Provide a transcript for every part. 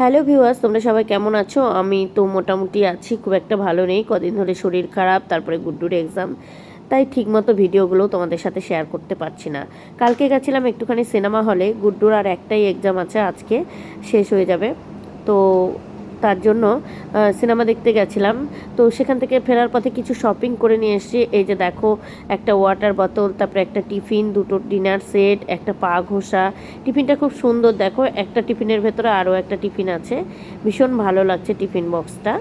Hello viewers, তোমরা সবাই কেমন আছো? আমি তো মোটামুটি আছি, খুব একটা ভালো নেই। কদিন ধরে শরীর খারাপ, তারপরে গুড্ডুর এক্সাম তাই ঠিকমতো ভিডিওগুলো তোমাদের সাথে শেয়ার করতে পারছি না। কালকে গেছিলাম একটুখানি সিনেমা হলে গুড্ডুর আর একটাই এক্সাম আছে, আজকে শেষ হয়ে যাবে। তো তার জন্য সিনেমা দেখতে গেছিলাম। তো সেখান থেকে ফেরার পথে কিছু শপিং করে নিয়ে এসেছি। এই যে দেখো, একটা ওয়াটার বোতল তারপরে একটা টিফিন দুটো ডিনার সেট একটা পা ঘোষা। টিফিনটা খুব সুন্দর, দেখো, একটা টিফিনের ভেতরে আরও একটা টিফিন আছে। ভীষণ ভালো লাগছে টিফিন বক্সটা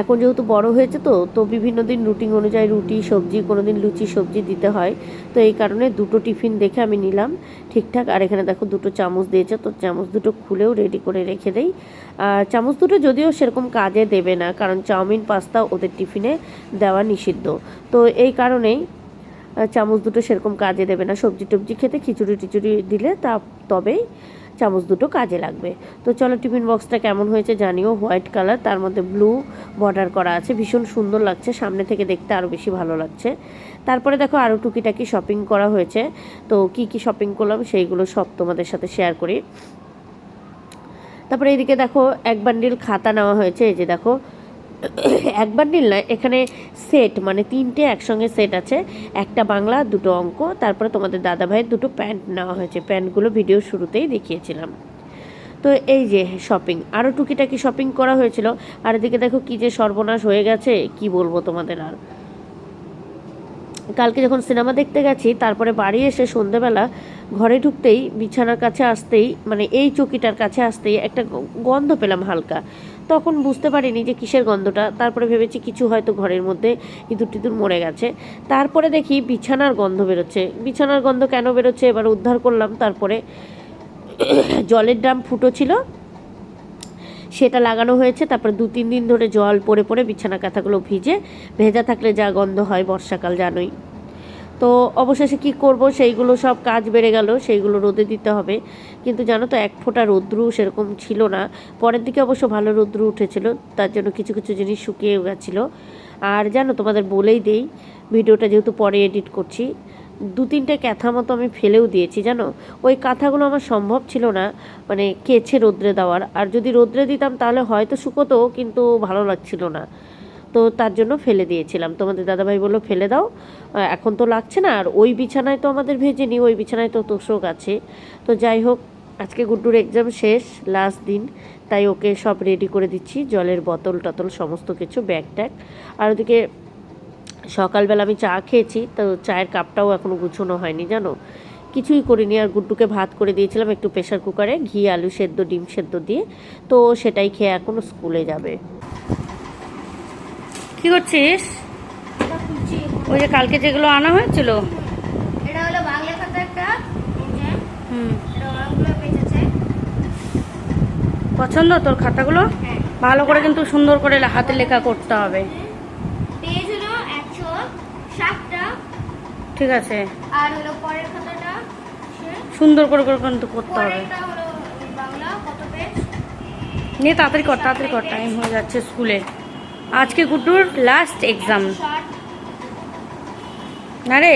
এখন যেহেতু বড় হয়েছে তো তো বিভিন্ন দিন রুটিন অনুযায়ী রুটি, সবজি কোনো দিন লুচি, সবজি দিতে হয়। তো এই কারণে দুটো টিফিন দেখে আমি নিলাম ঠিকঠাক। আর এখানে দেখো দুটো চামচ দিয়েছে, তো চামচ দুটো খুলেও রেডি করে রেখে দেই। আর চামচ দুটো যদিও সেরকম কাজে দেবে না, কারণ চাউমিন, পাস্তা ওদের টিফিনে দেওয়া নিষিদ্ধ। তো এই কারণেই চামচ দুটো সেরকম কাজে দেবে না। সবজি টবজি খেতে খিচুড়ি টিচুড়ি দিলে তা তবেই চামচ দুটো কাজে লাগবে। তো চলো টিফিন বক্সটা কেমন হয়েছে জানিও। হোয়াইট কালার, তার মধ্যে ব্লু বর্ডার করা আছে। ভীষণ সুন্দর লাগছে, সামনে থেকে দেখতে আরও বেশি ভালো লাগছে। তারপরে দেখো আরও টুকিটাকি শপিং করা হয়েছে। তো কি কি শপিং করলাম সেইগুলো সব তোমাদের সাথে শেয়ার করি। তারপরে এদিকে দেখো, এক বান্ডিল খাতা নেওয়া হয়েছে। এই যে দেখো এক বান্ডিল না, এখানে সেট মানে তিনটে একসঙ্গে সেট আছে। একটা বাংলা, দুটো অঙ্ক। তারপরে তোমাদের দাদা ভাইয়ের দুটো প্যান্ট নেওয়া হয়েছে। প্যান্টগুলো ভিডিও শুরুতেই দেখিয়েছিলাম। তো এই যে শপিং আরও টুকিটাকি শপিং করা হয়েছিল। আর এদিকে দেখো কী যে সর্বনাশ হয়ে গেছে, কি বলব তোমাদের আর। কালকে যখন সিনেমা দেখতে গেছি, তারপরে বাড়ি এসে সন্ধেবেলা ঘরে ঢুকতেই, বিছানার কাছে আসতেই মানে এই চকিটার কাছে আসতেই একটা গন্ধ পেলাম হালকা। তখন বুঝতে পারিনি যে কিসের গন্ধটা। তারপরে ভেবেছি কিছু হয়তো ঘরের মধ্যে ইঁদুর টিঁদুর মরে গেছে। তারপরে দেখি বিছানার গন্ধ বেরোচ্ছে। বিছানার গন্ধ কেন বেরোচ্ছে? এবার উদ্ধার করলাম। তারপরে জলের ড্রাম ফুটো ছিল। সেটা লাগানো হয়েছে। তারপরে দু, তিন দিন ধরে জল পড়ে পড়ে বিছানা কাঁথাগুলো ভিজে, ভেজা থাকলে যা গন্ধ হয় বর্ষাকাল জানোই। তো অবশেষে কি করব? সেইগুলো সব কাজ বেড়ে গেল, সেইগুলো রোদে দিতে হবে। কিন্তু জানো তো, এক ফোঁটা রৌদ্রু সেরকম ছিল না। পরের দিকে অবশ্য ভালো রৌদ্রু উঠেছিল, তার জন্য কিছু কিছু জিনিস শুকিয়ে গেছিল। আর জানো, তোমাদের বলেই দেই, ভিডিওটা যেহেতু পরে এডিট করছি, দু তিনটে ক্যাথা মতো আমি ফেলেও দিয়েছি, জানো? ওই কাঁথাগুলো আমার সম্ভব ছিল না মানে কেছে রোদ্রে দেওয়ার। আর যদি রোদ্রে দিতাম তাহলে হয়তো শুকোতো, কিন্তু ভালো লাগছিল না। তো তার জন্য ফেলে দিয়েছিলাম। তোমাদের দাদাভাই বলল, ফেলে দাও। এখন তো লাগছে না। আর ওই বিছানায় তো আমাদের ভেজেনি, ওই বিছানায় তো তোষক আছে। তো যাই হোক, আজকে গুড্ডুর এক্সাম শেষ লাস্ট দিন। তাই ওকে সব রেডি করে দিচ্ছি, জলের বোতল টতল, সমস্ত কিছু ব্যাগ ট্যাগ। আর ওদিকে সকালবেলা আমি চা খেয়েছি, তো চায়ের কাপটাও এখনও গুছোনো হয়নি, জানো? কিছুই করিনি। আর গুড্ডুকে ভাত করে দিয়েছিলাম একটু প্রেশার কুকারে ঘি, আলু সেদ্ধ, ডিম সেদ্ধ দিয়ে। তো সেটাই খেয়ে এখন স্কুলে যাবে। কি করছিস? ওই যে কালকে যেগুলো আনা হয়েছিল। এটা হলো বাংলা খাতা একটা। হুম। পছন্দ তোর খাতাগুলো? হ্যাঁ। ভালো করে কিন্তু সুন্দর করে হাতে লেখা করতে হবে। ঠিক আছে। আর হলো পরের খাতাটা সুন্দর করে করে কিন্তু করতে হবে। নিয়ে তাড়াতাড়ি কর তাড়াতাড়ি কর টাইম হয়ে যাচ্ছে স্কুলে। আজকে গুড্ডুর লাস্ট এক্সাম না রে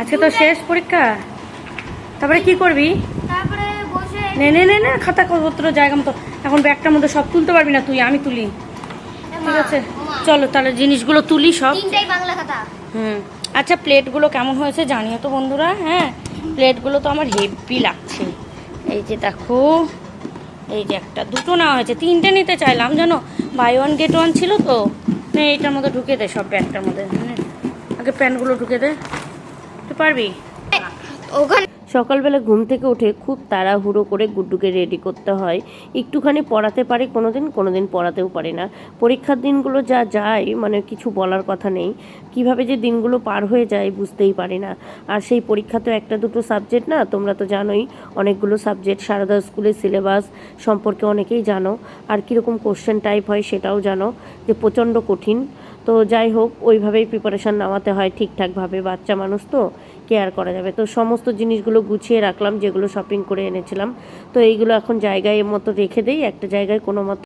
আজকে তো শেষ পরীক্ষা। তারপরে কি করবি? বসে নে নে নে নে খাতা পত্র জায়গা মতো। এখন ব্যাগটার মধ্যে সব তুলতে পারবি না তুই আমি তুলি। ঠিক আছে? চলো তাহলে জিনিসগুলো তুলি সব। হুম। আচ্ছা প্লেটগুলো কেমন হয়েছে জানিও তো বন্ধুরা হ্যাঁ? প্লেটগুলো তো আমার হেভি লাগছে। এই যে দেখো এই যে একটা দুটো নেওয়া হয়েছে। তিনটে নিতে চাইলাম জানো? বাই ওয়ান গেট ওয়ান ছিল তো। নে এইটার মধ্যে ঢুকে দেয় সব ব্যাগটার মধ্যে। আগে প্যান্টগুলো ঢুকে দে। তো পারবি? ওখানে সকালবেলা ঘুম থেকে উঠে খুব তাড়াহুড়ো করে গুড্ডুকে রেডি করতে হয়। একটুখানি পড়াতে পারে কোনো দিন কোনো দিন পড়াতেও পারে না। পরীক্ষার দিনগুলো যা যায় মানে কিছু বলার কথা নেই। কীভাবে যে দিনগুলো পার হয়ে যায় বুঝতেই পারি না। আর সেই পরীক্ষা তো একটা দুটো সাবজেক্ট না, তোমরা তো জানোই, অনেকগুলো সাবজেক্ট সারদা স্কুলের সিলেবাস সম্পর্কে অনেকেই জানো। আর কীরকম কোশ্চেন টাইপ হয় সেটাও জানো, যে প্রচণ্ড কঠিন। তো যাই হোক, ওইভাবেই প্রিপারেশান নেওয়াতে হয় ঠিকঠাকভাবে। বাচ্চা মানুষ তো কেয়ার করা যাবে। তো সমস্ত জিনিসগুলো গুছিয়ে রাখলাম, যেগুলো শপিং করে এনেছিলাম। তো এইগুলো এখন জায়গায় মতো রেখে দেই। একটা জায়গায় কোনো মতো